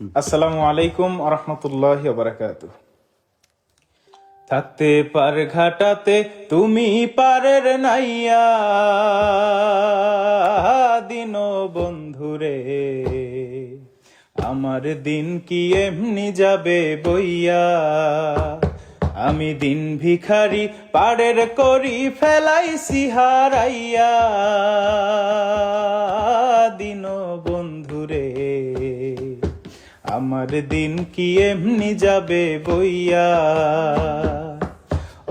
আসসালামু আলাইকুম আরহামতুল্লাহ বারাকাত থাকতে পার ঘাটাতে, তুমি পারের নাইয়া। দিন বন্ধুরে, আমার দিন কি এমনি যাবে বইয়া? আমি দিন ভিখারি পাড়ের করি ফেলাইছি হারাইয়া। আমার দিন কি এমনি যাবে বইয়া?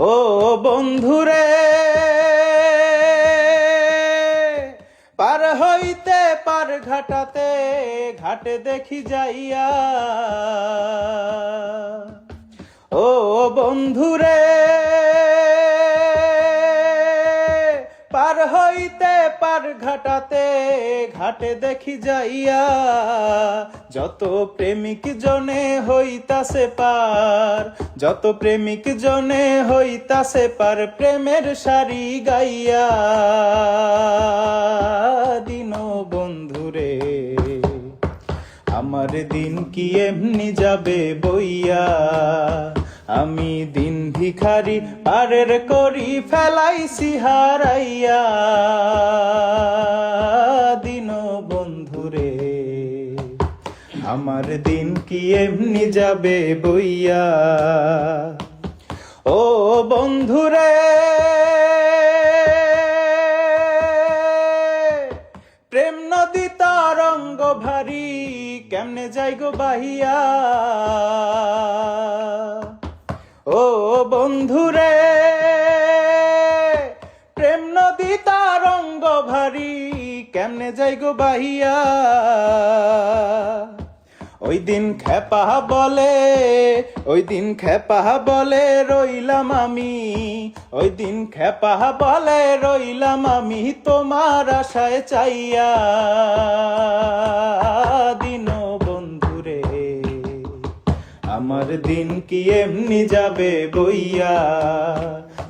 ও বন্ধুরে, পার হইতে পার ঘাটাতে ঘাটে দেখি যাইয়া। ও বন্ধুরে হইতে পার ঘাটাতে, ঘাটে দেখি যাইয়া যত প্রেমিক জনে হইতাছে পার, যত প্রেমিক জনে হইতাছে পার, প্রেমের সারি গাইয়া দিন বন্ধুরে আমার দিন কি এমনি যাবে বইয়া? আমি দিন ভিখারি পারের করি ফেলাইছি হারাইয়া দিন বন্ধুরে, আমার দিন কি এমনি যাবে বইয়া? ও বন্ধুরে, প্রেম নদী তরঙ্গ ভারী, কেমনে যাই গো বাহিয়া? বন্ধুরে, প্রেম নদী তরঙ্গ ভারী, কেমনে যাই গো বাহিয়া? ওই দিন খেপা বলে, ওই দিন খেপা বলে রইলাম আমি, ওই দিন খেপা বলে রইলাম আমি তোমার আশায় চাইয়া। আমার দিন কি এমনি যাবে বইয়া?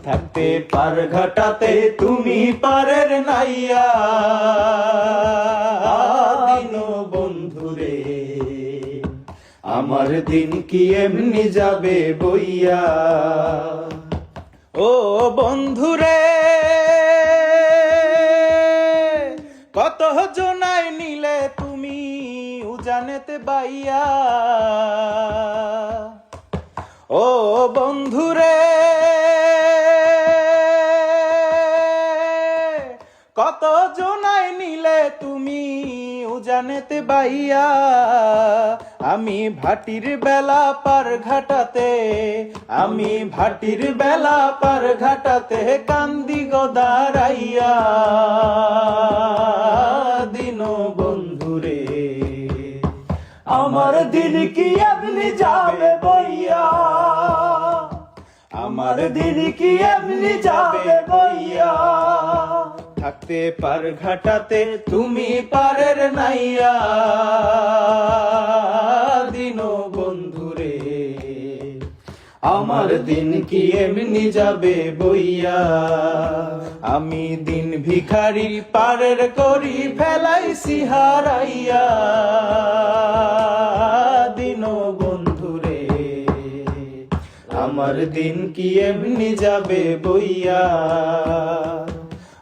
থাকতে পার ঘাটাতে তুমি পারের নাইয়া। বন্ধুরে, আমার দিন কি এমনি যাবে বইয়া? ও বন্ধুরে, কত জনাই নিলে তুমি উজানেতে বাইয়া? কত জনাই নিলে তুমি উজানেতে বাইয়া? আমি ভাটির বেলা পার ঘাটাতে, আমি ভাটির বেলা পার ঘাটাতে কান্দি গদারাইয়া। দিন বন্ধুরে আমার দিন কি এমনি যাবে বইয়া? আমার দিন কি এমনি যাবে বইয়া? থাকতে পার ঘাটাতে তুমি পারের নাইয়া। দিন বন্ধুরে, আমার দিন কি এমনি যাবে বইয়া? আমি দিন ভিখারি পারের করি ফেলাইছি হারাইয়া। দিন বন্ধুরে, আমার দিন কি এমনি যাবে বইয়া?